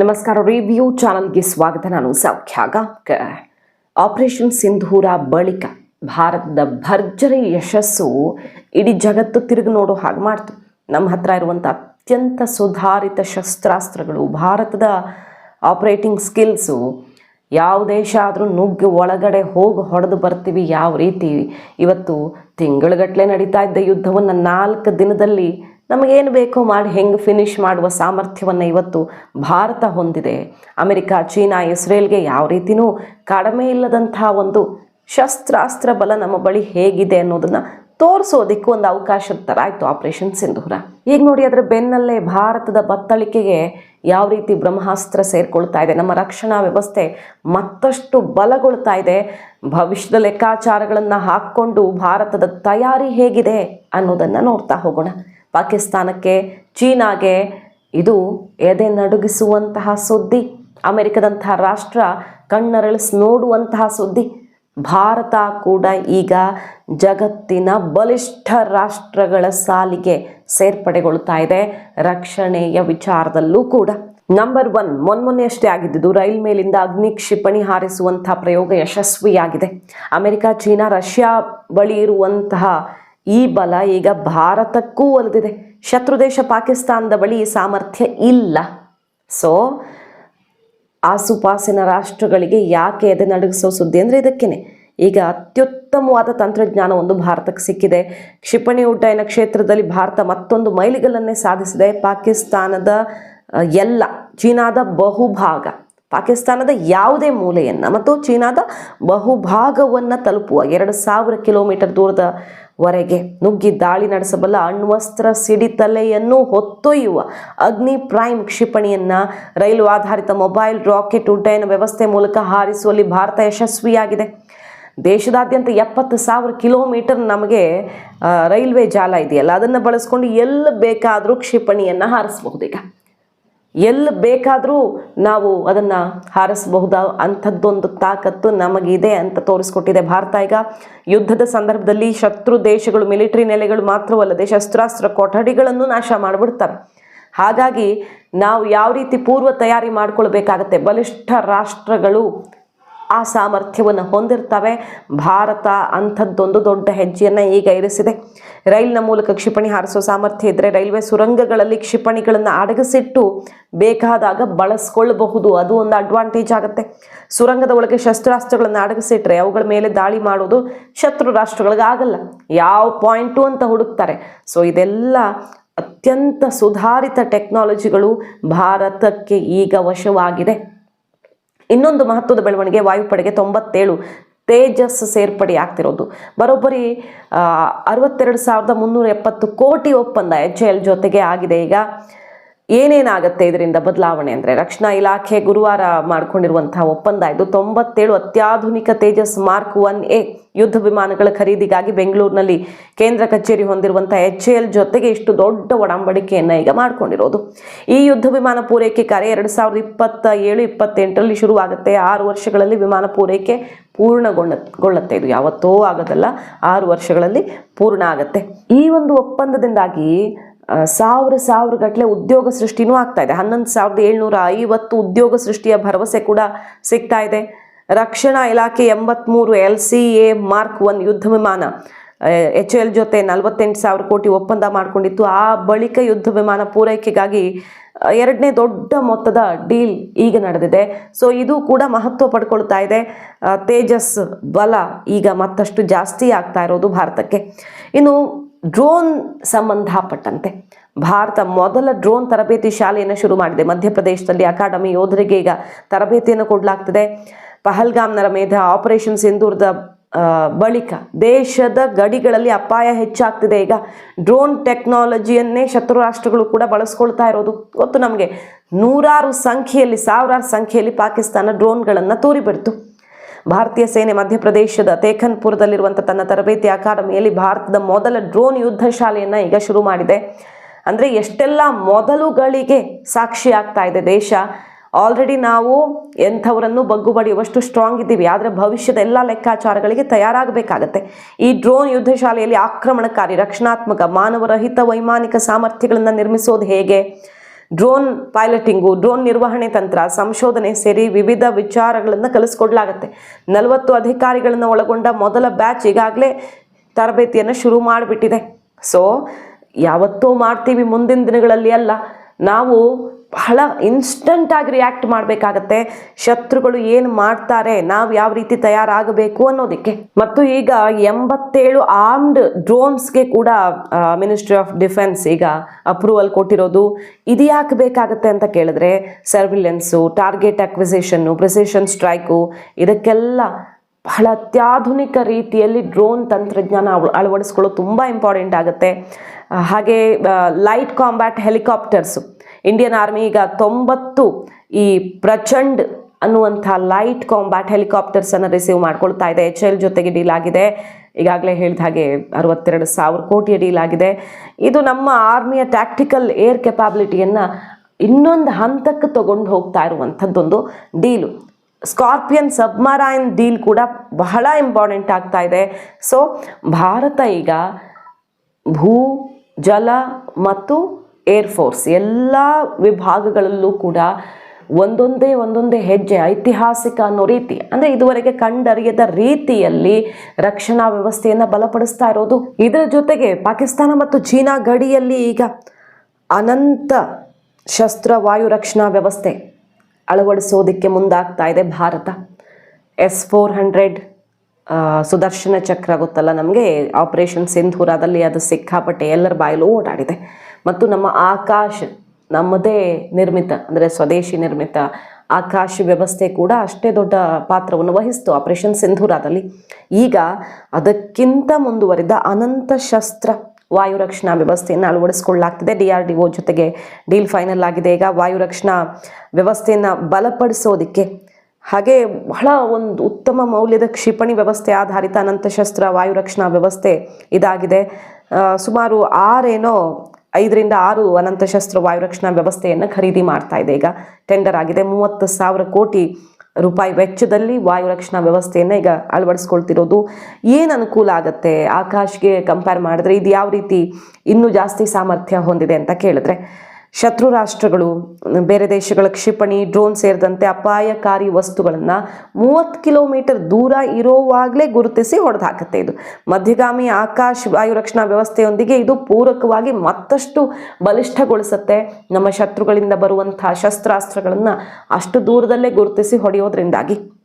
ನಮಸ್ಕಾರ ರಿವ್ಯೂ ಚಾನಲ್ಗೆ ಸ್ವಾಗತ. ನಾನು ಸೌಖ್ಯ ಗಾಂವ್ಕರ್ ಆಪರೇಷನ್ ಸಿಂಧೂರ ಬಳಿಕ ಭಾರತದ ಭರ್ಜರಿ ಯಶಸ್ಸು ಇಡೀ ಜಗತ್ತು ತಿರುಗಿ ನೋಡೋ ಹಾಗೆ ಮಾಡ್ತು. ನಮ್ಮ ಹತ್ರ ಇರುವಂಥ ಅತ್ಯಂತ ಸುಧಾರಿತ ಶಸ್ತ್ರಾಸ್ತ್ರಗಳು, ಭಾರತದ ಆಪರೇಟಿಂಗ್ ಸ್ಕಿಲ್ಸು ಯಾವ ದೇಶ ಆದರೂ ನುಗ್ಗಿ ಒಳಗಡೆ ಹೋಗಿ ಹೊಡೆದು ಬರ್ತೀವಿ ಯಾವ ರೀತಿ. ಇವತ್ತು ತಿಂಗಳುಗಟ್ಟಲೆ ನಡೀತಾ ಇದ್ದ ಯುದ್ಧವನ್ನು ನಾಲ್ಕು ದಿನದಲ್ಲಿ ನಮಗೇನು ಬೇಕೋ ಮಾಡಿ ಹೆಂಗೆ ಫಿನಿಶ್ ಮಾಡುವ ಸಾಮರ್ಥ್ಯವನ್ನು ಇವತ್ತು ಭಾರತ ಹೊಂದಿದೆ. ಅಮೆರಿಕ, ಚೀನಾ, ಇಸ್ರೇಲ್ಗೆ ಯಾವ ರೀತಿಯೂ ಕಡಿಮೆ ಇಲ್ಲದಂತಹ ಒಂದು ಶಸ್ತ್ರಾಸ್ತ್ರ ಬಲ ನಮ್ಮ ಬಳಿ ಹೇಗಿದೆ ಅನ್ನೋದನ್ನು ತೋರಿಸೋದಕ್ಕೂ ಒಂದು ಅವಕಾಶದ ಥರ ಆಯಿತು ಆಪರೇಷನ್ ಸಿಂಧೂರ ಈಗ ನೋಡಿ ಅದರ ಬೆನ್ನಲ್ಲೇ ಭಾರತದ ಬತ್ತಳಿಕೆಗೆ ಯಾವ ರೀತಿ ಬ್ರಹ್ಮಾಸ್ತ್ರ ಸೇರಿಕೊಳ್ತಾ ಇದೆ, ನಮ್ಮ ರಕ್ಷಣಾ ವ್ಯವಸ್ಥೆ ಮತ್ತಷ್ಟು ಬಲಗೊಳ್ತಾ ಇದೆ, ಭವಿಷ್ಯದ ಲೆಕ್ಕಾಚಾರಗಳನ್ನು ಹಾಕ್ಕೊಂಡು ಭಾರತದ ತಯಾರಿ ಹೇಗಿದೆ ಅನ್ನೋದನ್ನು ನೋಡ್ತಾ ಹೋಗೋಣ. ಪಾಕಿಸ್ತಾನಕ್ಕೆ, ಚೀನಾಗೆ ಇದು ಎದೆ ನಡುಗಿಸುವಂತಹ ಸುದ್ದಿ. ಅಮೆರಿಕದಂತಹ ರಾಷ್ಟ್ರ ಕಣ್ಣರಳಿಸಿ ನೋಡುವಂತಹ ಸುದ್ದಿ. ಭಾರತ ಕೂಡ ಈಗ ಜಗತ್ತಿನ ಬಲಿಷ್ಠ ರಾಷ್ಟ್ರಗಳ ಸಾಲಿಗೆ ಸೇರ್ಪಡೆಗೊಳ್ತಾ ಇದೆ. ರಕ್ಷಣೆಯ ವಿಚಾರದಲ್ಲೂ ಕೂಡ. ನಂಬರ್ ಒನ್ ಮೊನ್ಮೊನ್ನೆಯಷ್ಟೇ ಆಗಿದ್ದುದು ರೈಲ್ ಮೇಲಿಂದ ಅಗ್ನಿ ಕ್ಷಿಪಣಿ ಹಾರಿಸುವಂತಹ ಪ್ರಯೋಗ ಯಶಸ್ವಿಯಾಗಿದೆ. ಅಮೆರಿಕ, ಚೀನಾ, ರಷ್ಯಾ ಬಳಿ ಇರುವಂತಹ ಈ ಬಲ ಈಗ ಭಾರತಕ್ಕೂ ಒಲಿದಿದೆ. ಶತ್ರು ದೇಶ ಪಾಕಿಸ್ತಾನದ ಬಳಿ ಸಾಮರ್ಥ್ಯ ಇಲ್ಲ. ಸೊ ಆಸುಪಾಸಿನ ರಾಷ್ಟ್ರಗಳಿಗೆ ಯಾಕೆ ಎದೆ ನಡಗಿಸೋ ಸುದ್ದಿ ಅಂದರೆ ಇದಕ್ಕೇನೆ. ಈಗ ಅತ್ಯುತ್ತಮವಾದ ತಂತ್ರಜ್ಞಾನ ಒಂದು ಭಾರತಕ್ಕೆ ಸಿಕ್ಕಿದೆ. ಕ್ಷಿಪಣಿ ಉಡ್ಡಯನ ಕ್ಷೇತ್ರದಲ್ಲಿ ಭಾರತ ಮತ್ತೊಂದು ಮೈಲಿಗಲ್ಲನ್ನೇ ಸಾಧಿಸಿದೆ. ಪಾಕಿಸ್ತಾನದ ಎಲ್ಲ, ಚೀನಾದ ಬಹುಭಾಗ. ಪಾಕಿಸ್ತಾನದ ಯಾವುದೇ ಮೂಲೆಯನ್ನು ಮತ್ತು ಚೀನಾದ ಬಹುಭಾಗವನ್ನು ತಲುಪುವ ಎರಡು ಸಾವಿರ ಕಿಲೋಮೀಟರ್ ದೂರದವರೆಗೆ ನುಗ್ಗಿ ದಾಳಿ ನಡೆಸಬಲ್ಲ ಅಣ್ವಸ್ತ್ರ ಸಿಡಿತಲೆಯನ್ನು ಹೊತ್ತೊಯ್ಯುವ ಅಗ್ನಿ ಪ್ರೈಮ್ ಕ್ಷಿಪಣಿಯನ್ನು ರೈಲು ಆಧಾರಿತ ಮೊಬೈಲ್ ರಾಕೆಟ್ ಉಡ್ಡಯನ ವ್ಯವಸ್ಥೆ ಮೂಲಕ ಹಾರಿಸುವಲ್ಲಿ ಭಾರತ ಯಶಸ್ವಿಯಾಗಿದೆ. ದೇಶದಾದ್ಯಂತ ಎಪ್ಪತ್ತು ಸಾವಿರ ಕಿಲೋಮೀಟರ್ ನಮಗೆ ರೈಲ್ವೆ ಜಾಲ ಇದೆಯಲ್ಲ, ಅದನ್ನು ಬಳಸ್ಕೊಂಡು ಎಲ್ಲಿ ಬೇಕಾದರೂ ಕ್ಷಿಪಣಿಯನ್ನು ಈಗ ಎಲ್ಲಿ ಬೇಕಾದರೂ ನಾವು ಅದನ್ನು ಹಾರಿಸಬಹುದ? ಅಂಥದ್ದೊಂದು ತಾಕತ್ತು ನಮಗಿದೆ ಅಂತ ತೋರಿಸ್ಕೊಟ್ಟಿದೆ ಭಾರತ. ಈಗ ಯುದ್ಧದ ಸಂದರ್ಭದಲ್ಲಿ ಶತ್ರು ದೇಶಗಳು, ಮಿಲಿಟರಿ ನೆಲೆಗಳು ಮಾತ್ರವಲ್ಲದೆ ಶಸ್ತ್ರಾಸ್ತ್ರ ಕೊಠಡಿಗಳನ್ನು ನಾಶ ಮಾಡಿಬಿಡ್ತಾರೆ ಹಾಗಾಗಿ ನಾವು ಯಾವ ರೀತಿ ಪೂರ್ವ ತಯಾರಿ ಮಾಡ್ಕೊಳ್ಬೇಕಾಗತ್ತೆ? ಬಲಿಷ್ಠ ರಾಷ್ಟ್ರಗಳು ಆ ಸಾಮರ್ಥ್ಯವನ್ನು ಹೊಂದಿರ್ತವೆ. ಭಾರತ ಅಂಥದ್ದೊಂದು ದೊಡ್ಡ ಹೆಜ್ಜೆಯನ್ನು ಈಗ ಇರಿಸಿದೆ. ರೈಲಿನ ಮೂಲಕ ಕ್ಷಿಪಣಿ ಹಾರಿಸೋ ಸಾಮರ್ಥ್ಯ ಇದ್ದರೆ ರೈಲ್ವೆ ಸುರಂಗಗಳಲ್ಲಿ ಕ್ಷಿಪಣಿಗಳನ್ನು ಅಡಗಿಸಿಟ್ಟು ಬೇಕಾದಾಗ ಬಳಸ್ಕೊಳ್ಬಹುದು. ಅದು ಒಂದು ಅಡ್ವಾಂಟೇಜ್ ಆಗುತ್ತೆ. ಸುರಂಗದ ಒಳಗೆ ಶಸ್ತ್ರಾಸ್ತ್ರಗಳನ್ನು ಅಡಗಿಸಿಟ್ರೆ ಅವುಗಳ ಮೇಲೆ ದಾಳಿ ಮಾಡೋದು ಶತ್ರು ರಾಷ್ಟ್ರಗಳಿಗೆ ಆಗಲ್ಲ. ಯಾವ ಪಾಯಿಂಟು ಅಂತ ಹುಡುಕ್ತಾರೆ. ಸೊ ಇದೆಲ್ಲ ಅತ್ಯಂತ ಸುಧಾರಿತ ಟೆಕ್ನಾಲಜಿಗಳು ಭಾರತಕ್ಕೆ ಈಗ ವಶವಾಗಿದೆ. ಇನ್ನೊಂದು ಮಹತ್ವದ ಬೆಳವಣಿಗೆ ವಾಯುಪಡೆಗೆ ತೊಂಬತ್ತೇಳು ತೇಜಸ್ ಸೇರ್ಪಡೆ ಆಗ್ತಿರೋದು. ಬರೋಬ್ಬರಿ ಅರವತ್ತೆರಡು ಸಾವಿರದ ಮುನ್ನೂರ ಎಪ್ಪತ್ತು ಕೋಟಿ ಒಪ್ಪಂದ ಎಚ್ ಎಲ್ ಜೊತೆಗೆ ಆಗಿದೆ. ಈಗ ಏನೇನಾಗುತ್ತೆ ಇದರಿಂದ ಬದಲಾವಣೆ ಅಂದರೆ ರಕ್ಷಣಾ ಇಲಾಖೆ ಗುರುವಾರ ಮಾಡಿಕೊಂಡಿರುವಂತಹ ಒಪ್ಪಂದ ಇದು ತೊಂಬತ್ತೇಳು ಅತ್ಯಾಧುನಿಕ ತೇಜಸ್ ಮಾರ್ಕ್ ಒನ್ ಎ ಯುದ್ಧ ವಿಮಾನಗಳ ಖರೀದಿಗಾಗಿ ಬೆಂಗಳೂರಿನಲ್ಲಿ ಕೇಂದ್ರ ಕಚೇರಿ ಹೊಂದಿರುವಂತಹ ಎಚ್ ಎಲ್ ಜೊತೆಗೆ ಇಷ್ಟು ದೊಡ್ಡ ಒಡಂಬಡಿಕೆಯನ್ನು ಈಗ ಮಾಡಿಕೊಂಡಿರೋದು. ಈ ಯುದ್ಧ ವಿಮಾನ ಪೂರೈಕೆ ಕಾರ್ಯ ಎರಡು ಸಾವಿರದ ಇಪ್ಪತ್ತ ಏಳು, ಇಪ್ಪತ್ತೆಂಟರಲ್ಲಿ ಶುರುವಾಗುತ್ತೆ. ಆರು ವರ್ಷಗಳಲ್ಲಿ ವಿಮಾನ ಪೂರೈಕೆ ಪೂರ್ಣಗೊಳ್ಳುತ್ತೆ ಗೊಳ್ಳುತ್ತೆ ಇದು ಯಾವತ್ತೋ ಆಗೋದಲ್ಲ, ಆರು ವರ್ಷಗಳಲ್ಲಿ ಪೂರ್ಣ ಆಗುತ್ತೆ. ಈ ಒಂದು ಒಪ್ಪಂದದಿಂದಾಗಿ ಸಾವಿರ ಸಾವಿರ ಗಟ್ಟಲೆ ಉದ್ಯೋಗ ಸೃಷ್ಟಿನೂ ಆಗ್ತಾ ಇದೆ. ಹನ್ನೊಂದು ಸಾವಿರದ ಏಳ್ನೂರ ಐವತ್ತು ಉದ್ಯೋಗ ಸೃಷ್ಟಿಯ ಭರವಸೆ ಕೂಡ ಸಿಗ್ತಾ ಇದೆ. ರಕ್ಷಣಾ ಇಲಾಖೆ ಎಂಬತ್ಮೂರು L C A mark one ಯುದ್ಧ ವಿಮಾನ ಎಚ್ ಎಲ್ ಜೊತೆ ನಲವತ್ತೆಂಟು ಸಾವಿರ ಕೋಟಿ ಒಪ್ಪಂದ ಮಾಡಿಕೊಂಡಿತ್ತು. ಆ ಬಳಿಕ ಯುದ್ಧ ವಿಮಾನ ಪೂರೈಕೆಗಾಗಿ ಎರಡನೇ ದೊಡ್ಡ ಮೊತ್ತದ ಡೀಲ್ ಈಗ ನಡೆದಿದೆ. ಸೊ ಇದು ಕೂಡ ಮಹತ್ವ ಪಡ್ಕೊಳ್ತಾ ಇದೆ. ತೇಜಸ್ ಬಲ ಈಗ ಮತ್ತಷ್ಟು ಜಾಸ್ತಿ ಆಗ್ತಾ ಇರೋದು ಭಾರತಕ್ಕೆ. ಇನ್ನು ಡ್ರೋನ್ ಸಂಬಂಧಪಟ್ಟಂತೆ. ಭಾರತ ಮೊದಲ ಡ್ರೋನ್ ತರಬೇತಿ ಶಾಲೆಯನ್ನು ಶುರು ಮಾಡಿದೆ. ಮಧ್ಯಪ್ರದೇಶದಲ್ಲಿ ಅಕಾಡೆಮಿ ಯೋಧರಿಗೆ ಈಗ ತರಬೇತಿಯನ್ನು ಕೊಡಲಾಗ್ತದೆ. ಪಹಲ್ಗಾಮ್ನರ ಮೇಧ ಆಪರೇಷನ್ ಸಿಂಧೂರದ ಬಳಿಕ ದೇಶದ ಗಡಿಗಳಲ್ಲಿ ಅಪಾಯ ಹೆಚ್ಚಾಗ್ತಿದೆ. ಈಗ ಡ್ರೋನ್ ಟೆಕ್ನಾಲಜಿಯನ್ನೇ ಶತ್ರು ರಾಷ್ಟ್ರಗಳು ಕೂಡ ಬಳಸ್ಕೊಳ್ತಾ ಇರೋದು. ಗೊತ್ತು ನಮಗೆ? ನೂರಾರು ಸಂಖ್ಯೆಯಲ್ಲಿ, ಸಾವಿರಾರು ಸಂಖ್ಯೆಯಲ್ಲಿ ಪಾಕಿಸ್ತಾನ ಡ್ರೋನ್ಗಳನ್ನು ತೂರಿಬಿಡ್ತು ಭಾರತೀಯ ಸೇನೆ ಮಧ್ಯಪ್ರದೇಶದ ತೇಖನ್ಪುರದಲ್ಲಿರುವಂಥ ತನ್ನ ತರಬೇತಿ ಅಕಾಡೆಮಿಯಲ್ಲಿ ಭಾರತದ ಮೊದಲ ಡ್ರೋನ್ ಯುದ್ಧ ಶಾಲೆಯನ್ನು ಈಗ ಶುರು ಮಾಡಿದೆ. ಅಂದರೆ ಎಷ್ಟೆಲ್ಲ ಮೊದಲುಗಳಿಗೆ ಸಾಕ್ಷಿ ಆಗ್ತಾ ಇದೆ ದೇಶ. ಆಲ್ರೆಡಿ ನಾವು ಎಂಥವರನ್ನು ಬಗ್ಗು ಬಡಿಯುವಷ್ಟು ಸ್ಟ್ರಾಂಗ್ ಇದ್ದೀವಿ. ಆದರೆ ಭವಿಷ್ಯದ ಎಲ್ಲ ಲೆಕ್ಕಾಚಾರಗಳಿಗೆ ತಯಾರಾಗಬೇಕಾಗತ್ತೆ. ಈ ಡ್ರೋನ್ ಯುದ್ಧ ಶಾಲೆಯಲ್ಲಿ ಆಕ್ರಮಣಕಾರಿ, ರಕ್ಷಣಾತ್ಮಕ, ಮಾನವರಹಿತ, ವೈಮಾನಿಕ ಸಾಮರ್ಥ್ಯಗಳನ್ನು ನಿರ್ಮಿಸೋದು ಹೇಗೆ? ಡ್ರೋನ್ ಪೈಲಟಿಂಗು, ಡ್ರೋನ್ ನಿರ್ವಹಣೆ ತಂತ್ರ, ಸಂಶೋಧನೆ ಸೇರಿ ವಿವಿಧ ವಿಚಾರಗಳನ್ನು ಕಲಿಸ್ಕೊಡ್ಲಾಗತ್ತೆ. ನಲವತ್ತು ಅಧಿಕಾರಿಗಳನ್ನು ಒಳಗೊಂಡ ಮೊದಲ ಬ್ಯಾಚ್ ಈಗಾಗಲೇ ತರಬೇತಿಯನ್ನು ಶುರು ಮಾಡಿಬಿಟ್ಟಿದೆ. ಸೊ ಯಾವತ್ತೂ ಮಾಡ್ತೀವಿ ಮುಂದಿನ ದಿನಗಳಲ್ಲಿ ಅಲ್ಲ. ನಾವು ಬಹಳ ಇನ್ಸ್ಟಂಟಾಗಿ ರಿಯಾಕ್ಟ್ ಮಾಡಬೇಕಾಗತ್ತೆ. ಶತ್ರುಗಳು ಏನು ಮಾಡ್ತಾರೆ, ನಾವು ಯಾವ ರೀತಿ ತಯಾರಾಗಬೇಕು ಅನ್ನೋದಕ್ಕೆ. ಮತ್ತು ಈಗ ಎಂಬತ್ತೇಳು ಆರ್ಮ್ಡ್ ಡ್ರೋನ್ಸ್ಗೆ ಕೂಡ ಮಿನಿಸ್ಟ್ರಿ ಆಫ್ ಡಿಫೆನ್ಸ್ ಈಗ ಅಪ್ರೂವಲ್ ಕೊಟ್ಟಿರೋದು. ಇದು ಯಾಕೆ ಬೇಕಾಗತ್ತೆ ಅಂತ ಕೇಳಿದ್ರೆ surveillance target acquisition precision strike ಇದಕ್ಕೆಲ್ಲ ಬಹಳ ಅತ್ಯಾಧುನಿಕ ರೀತಿಯಲ್ಲಿ ಡ್ರೋನ್ ತಂತ್ರಜ್ಞಾನ ಅಳ- ಅಳವಡಿಸ್ಕೊಳ್ಳೋದು ತುಂಬ ಇಂಪಾರ್ಟೆಂಟ್ ಆಗುತ್ತೆ. ಹಾಗೆ light combat helicopters Indian army ಈಗ ತೊಂಬತ್ತು ಈ ಪ್ರಚಂಡ್ ಅನ್ನುವಂಥ ಲೈಟ್ ಕಾಂಬ್ಯಾಟ್ ಹೆಲಿಕಾಪ್ಟರ್ಸನ್ನು ರಿಸೀವ್ ಮಾಡ್ಕೊಳ್ತಾ ಇದೆ. ಎಚ್ ಎಲ್ ಜೊತೆಗೆ ಡೀಲ್ ಆಗಿದೆ. ಈಗಾಗಲೇ ಹೇಳಿದ ಹಾಗೆ ಅರವತ್ತೆರಡು ಸಾವಿರ ಕೋಟಿಯ ಡೀಲ್ ಆಗಿದೆ. ಇದು ನಮ್ಮ ಆರ್ಮಿಯ ಟ್ಯಾಕ್ಟಿಕಲ್ ಏರ್ ಕೆಪಾಬಿಲಿಟಿಯನ್ನು ಇನ್ನೊಂದು ಹಂತಕ್ಕೆ ತಗೊಂಡು ಹೋಗ್ತಾ ಇರುವಂಥದ್ದೊಂದು ಡೀಲು ಸ್ಕಾರ್ಪಿಯನ್ ಸಬ್ಮರೈನ್ ಡೀಲ್ ಕೂಡ ಬಹಳ ಇಂಪಾರ್ಟೆಂಟ್ ಆಗ್ತಾ ಇದೆ. ಸೊ ಭಾರತ ಈಗ ಭೂ, ಜಲ ಮತ್ತು ಏರ್ ಫೋರ್ಸ್ ಎಲ್ಲ ವಿಭಾಗಗಳಲ್ಲೂ ಕೂಡ ಒಂದೊಂದೇ ಒಂದೊಂದೇ ಹೆಜ್ಜೆ, ಐತಿಹಾಸಿಕ ಅನ್ನೋ ರೀತಿ. ಅಂದರೆ ಇದುವರೆಗೆ ಕಂಡರಿಯದ ರೀತಿಯಲ್ಲಿ ರಕ್ಷಣಾ ವ್ಯವಸ್ಥೆಯನ್ನು ಬಲಪಡಿಸ್ತಾ ಇರೋದು. ಇದರ ಜೊತೆಗೆ ಪಾಕಿಸ್ತಾನ ಮತ್ತು ಚೀನಾ ಗಡಿಯಲ್ಲಿ ಈಗ ಅನಂತ ಶಸ್ತ್ರ ವಾಯು ರಕ್ಷಣಾ ವ್ಯವಸ್ಥೆ ಅಳವಡಿಸೋದಕ್ಕೆ ಮುಂದಾಗ್ತಾ ಇದೆ Bharat. S four hundred Sudarshan Chakra ಗೊತ್ತಲ್ಲ ನಮಗೆ? ಆಪರೇಷನ್ ಸಿಂಧೂರದಲ್ಲಿ ಅದು ಸಿಕ್ಕಾಪಟ್ಟೆ ಎಲ್ಲರ ಬಾಯಲ್ಲೂ ಓಡಾಡಿದೆ. ಮತ್ತು ನಮ್ಮ ಆಕಾಶ, ನಮ್ಮದೇ ನಿರ್ಮಿತ, ಅಂದರೆ ಸ್ವದೇಶಿ ನಿರ್ಮಿತ ಆಕಾಶ ವ್ಯವಸ್ಥೆ ಕೂಡ ಅಷ್ಟೇ ದೊಡ್ಡ ಪಾತ್ರವನ್ನು ವಹಿಸ್ತು ಆಪರೇಷನ್ ಸಿಂಧೂರದಲ್ಲಿ ಈಗ ಅದಕ್ಕಿಂತ ಮುಂದುವರಿದ ಅನಂತ ಶಸ್ತ್ರ ವಾಯು ರಕ್ಷಣಾ ವ್ಯವಸ್ಥೆಯನ್ನು ಅಳವಡಿಸಿಕೊಳ್ಳಲಾಗ್ತಿದೆ. ಡಿ ಆರ್ ಡಿ ಒ ಜೊತೆಗೆ ಡೀಲ್ ಫೈನಲ್ ಆಗಿದೆ. ಈಗ ವಾಯು ರಕ್ಷಣಾ ವ್ಯವಸ್ಥೆಯನ್ನು ಬಲಪಡಿಸೋದಕ್ಕೆ ಹಾಗೆ ಬಹಳ ಒಂದು ಉತ್ತಮ ಮೌಲ್ಯದ ಕ್ಷಿಪಣಿ ವ್ಯವಸ್ಥೆ ಆಧಾರಿತ ಅನಂತಶಸ್ತ್ರ ವಾಯು ರಕ್ಷಣಾ ವ್ಯವಸ್ಥೆ ಇದಾಗಿದೆ. ಸುಮಾರು ಆರೇನೋ ಐದರಿಂದ ಆರು ಅನಂತಶಸ್ತ್ರ ವಾಯು ರಕ್ಷಣಾ ವ್ಯವಸ್ಥೆಯನ್ನು ಖರೀದಿ ಮಾಡ್ತಾ ಇದೆ. ಈಗ ಟೆಂಡರ್ ಆಗಿದೆ. ಮೂವತ್ತು ಸಾವಿರ ಕೋಟಿ ರೂಪಾಯಿ ವೆಚ್ಚದಲ್ಲಿ ವಾಯು ರಕ್ಷಣಾ ವ್ಯವಸ್ಥೆಯನ್ನು ಈಗ ಅಳವಡಿಸ್ಕೊಳ್ತಿರೋದು. ಏನು ಅನುಕೂಲ ಆಗುತ್ತೆ? ಆಕಾಶ್ಗೆ ಕಂಪೇರ್ ಮಾಡಿದ್ರೆ ಇದು ಯಾವ ರೀತಿ ಇನ್ನೂ ಜಾಸ್ತಿ ಸಾಮರ್ಥ್ಯ ಹೊಂದಿದೆ ಅಂತ ಕೇಳಿದ್ರೆ. ಶತ್ರು ರಾಷ್ಟ್ರಗಳು, ಬೇರೆ ದೇಶಗಳ ಕ್ಷಿಪಣಿ, ಡ್ರೋನ್ ಸೇರಿದಂತೆ ಅಪಾಯಕಾರಿ ವಸ್ತುಗಳನ್ನು ಮೂವತ್ತು ಕಿಲೋಮೀಟರ್ ದೂರ ಇರೋವಾಗಲೇ ಗುರುತಿಸಿ ಹೊಡೆದು ಹಾಕುತ್ತೆ ಇದು. ಮಧ್ಯಗಾಮಿ ಆಕಾಶ ವಾಯು ರಕ್ಷಣಾ ವ್ಯವಸ್ಥೆಯೊಂದಿಗೆ ಇದು ಪೂರಕವಾಗಿ ಮತ್ತಷ್ಟು ಬಲಿಷ್ಠಗೊಳಿಸುತ್ತೆ. ನಮ್ಮ ಶತ್ರುಗಳಿಂದ ಬರುವಂಥ ಶಸ್ತ್ರಾಸ್ತ್ರಗಳನ್ನು ಅಷ್ಟು ದೂರದಲ್ಲೇ ಗುರುತಿಸಿ ಹೊಡೆಯೋದ್ರಿಂದಾಗಿ.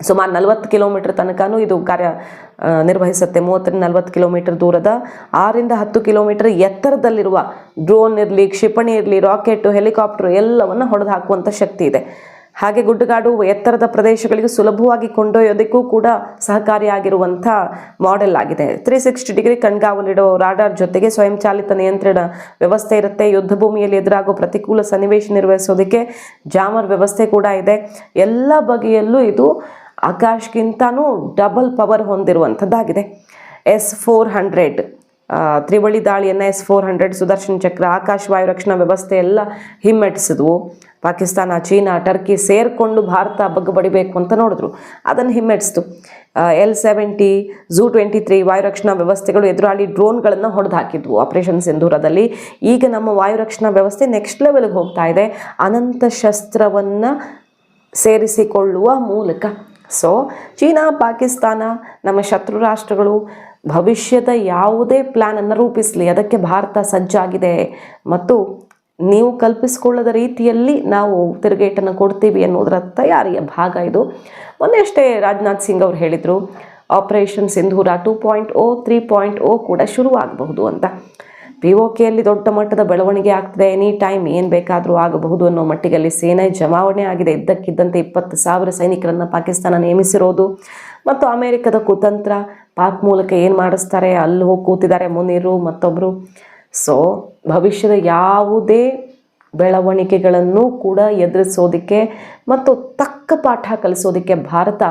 ಸುಮಾರು ನಲವತ್ತು ಕಿಲೋಮೀಟರ್ ತನಕನೂ ಇದು ಕಾರ್ಯ ನಿರ್ವಹಿಸುತ್ತೆ. ಮೂವತ್ತರಿಂದ ನಲವತ್ತು ಕಿಲೋಮೀಟರ್ ದೂರದ ಆರಿಂದ ಹತ್ತು ಕಿಲೋಮೀಟರ್ ಎತ್ತರದಲ್ಲಿರುವ ಡ್ರೋನ್ ಇರಲಿ, ಕ್ಷಿಪಣಿ ಇರಲಿ, ರಾಕೆಟು, ಹೆಲಿಕಾಪ್ಟರ್ ಎಲ್ಲವನ್ನು ಹೊಡೆದು ಹಾಕುವಂಥ ಶಕ್ತಿ ಇದೆ. ಹಾಗೆ ಗುಡ್ಡಗಾಡು ಎತ್ತರದ ಪ್ರದೇಶಗಳಿಗೆ ಸುಲಭವಾಗಿ ಕೊಂಡೊಯ್ಯೋದಕ್ಕೂ ಕೂಡ ಸಹಕಾರಿಯಾಗಿರುವಂಥ ಮಾಡೆಲ್ ಆಗಿದೆ. ತ್ರೀ ಸಿಕ್ಸ್ಟಿ ಡಿಗ್ರಿ ಕಣ್ಗಾವಲಿಡೋ ರಾಡಾರ್ ಜೊತೆಗೆ ಸ್ವಯಂಚಾಲಿತ ನಿಯಂತ್ರಣ ವ್ಯವಸ್ಥೆ ಇರುತ್ತೆ. ಯುದ್ಧ ಭೂಮಿಯಲ್ಲಿ ಎದುರಾಗೋ ಪ್ರತಿಕೂಲ ಸನ್ನಿವೇಶ ನಿರ್ವಹಿಸೋದಕ್ಕೆ ಜಾಮರ್ ವ್ಯವಸ್ಥೆ ಕೂಡ ಇದೆ. ಎಲ್ಲ ಬಗೆಯಲ್ಲೂ ಇದು ಆಕಾಶ್ಗಿಂತನೂ ಡಬಲ್ ಪವರ್ ಹೊಂದಿರುವಂಥದ್ದಾಗಿದೆ. ಎಸ್ ಫೋರ್ ಹಂಡ್ರೆಡ್ ತ್ರಿವಳಿ ದಾಳಿಯನ್ನು ಎಸ್ ಫೋರ್ ಹಂಡ್ರೆಡ್ ಸುದರ್ಶನ್ ಚಕ್ರ, ಆಕಾಶ ವಾಯು ರಕ್ಷಣಾ ವ್ಯವಸ್ಥೆ ಎಲ್ಲ ಹಿಮ್ಮೆಟ್ಟಿಸಿದ್ವು. ಪಾಕಿಸ್ತಾನ, ಚೀನಾ, ಟರ್ಕಿ ಸೇರಿಕೊಂಡು ಭಾರತ ಬಗ್ಗೆ ಬಡಿಬೇಕು ಅಂತ ನೋಡಿದ್ರು. ಅದನ್ನು ಹಿಮ್ಮೆಟ್ಟಿಸ್ತು. L seventy, ZU twenty three ವಾಯು ರಕ್ಷಣಾ ವ್ಯವಸ್ಥೆಗಳು ಎದುರಾಳಿ ಡ್ರೋನ್ಗಳನ್ನು ಹೊಡೆದು ಹಾಕಿದ್ವು ಆಪರೇಷನ್ ಸಿಂಧೂರದಲ್ಲಿ. ಈಗ ನಮ್ಮ ವಾಯು ರಕ್ಷಣಾ ವ್ಯವಸ್ಥೆ ನೆಕ್ಸ್ಟ್ ಲೆವೆಲ್ಗೆ ಹೋಗ್ತಾ ಇದೆ. ಅನಂತ ಶಸ್ತ್ರವನ್ನು ಸೇರಿಸಿಕೊಳ್ಳುವ ಮೂಲಕ. ಸೊ ಚೀನಾ, ಪಾಕಿಸ್ತಾನ, ನಮ್ಮ ಶತ್ರು ರಾಷ್ಟ್ರಗಳು ಭವಿಷ್ಯದ ಯಾವುದೇ ಪ್ಲ್ಯಾನನ್ನು ರೂಪಿಸಲಿ. ಅದಕ್ಕೆ ಭಾರತ ಸಜ್ಜಾಗಿದೆ. ಮತ್ತು ನೀವು ಕಲ್ಪಿಸಿಕೊಳ್ಳದ ರೀತಿಯಲ್ಲಿ ನಾವು ತಿರುಗೇಟನ್ನು ಕೊಡ್ತೀವಿ ಅನ್ನೋದರ ತಯಾರಿಯ ಭಾಗ ಇದು. ಅಷ್ಟೇ ರಾಜನಾಥ್ ಸಿಂಗ್ ಅವರು ಹೇಳಿದರು operation Sindoor two point O three point O ಕೂಡ ಶುರುವಾಗಬಹುದು ಅಂತ. ಪಿ ಒ ದೊಡ್ಡ ಮಟ್ಟದ ಬೆಳವಣಿಗೆ ಆಗ್ತದೆ. ಎನಿ ಟೈಮ್ ಏನು ಬೇಕಾದರೂ ಆಗಬಹುದು ಅನ್ನೋ ಮಟ್ಟಿಗೆ ಸೇನೆ ಜಮಾವಣೆ ಆಗಿದೆ. ಇದ್ದಕ್ಕಿದ್ದಂತೆ ಇಪ್ಪತ್ತು ಸಾವಿರ ಸೈನಿಕರನ್ನು ಪಾಕಿಸ್ತಾನ ನೇಮಿಸಿರೋದು. ಮತ್ತು ಅಮೆರಿಕದ ಕುತಂತ್ರ, ಪಾಕ್ ಮೂಲಕ ಏನು ಮಾಡಿಸ್ತಾರೆ, ಅಲ್ಲಿ ಹೋಗಿ ಕೂತಿದ್ದಾರೆ ಮುನೀರು ಮತ್ತೊಬ್ಬರು ಸೊ ಭವಿಷ್ಯದ ಯಾವುದೇ ಬೆಳವಣಿಗೆಗಳನ್ನು ಕೂಡ ಎದುರಿಸೋದಕ್ಕೆ ಮತ್ತು ತಕ್ಕ ಪಾಠ ಕಲಿಸೋದಕ್ಕೆ ಭಾರತ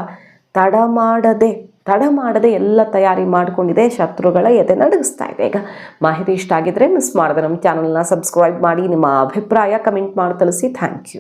ತಡ ಮಾಡದೆ ತಡ ಮಾಡದೆ ಎಲ್ಲ ತಯಾರಿ ಮಾಡಿಕೊಂಡಿದೆ. ಶತ್ರುಗಳ ಎದೆ ನಡಗಿಸ್ತಾ ಇದೆ. ಈಗ ಮಾಹಿತಿ ಇಷ್ಟ ಆಗಿದ್ರೆ ಮಿಸ್ ಮಾಡಿದ್ರೆ ನಮ್ಮ ಚಾನಲ್ನ ಸಬ್ಸ್ಕ್ರೈಬ್ ಮಾಡಿ. ನಿಮ್ಮ ಅಭಿಪ್ರಾಯ ಕಮೆಂಟ್ ಮಾಡಿ ತಿಳಿಸಿ. Thank you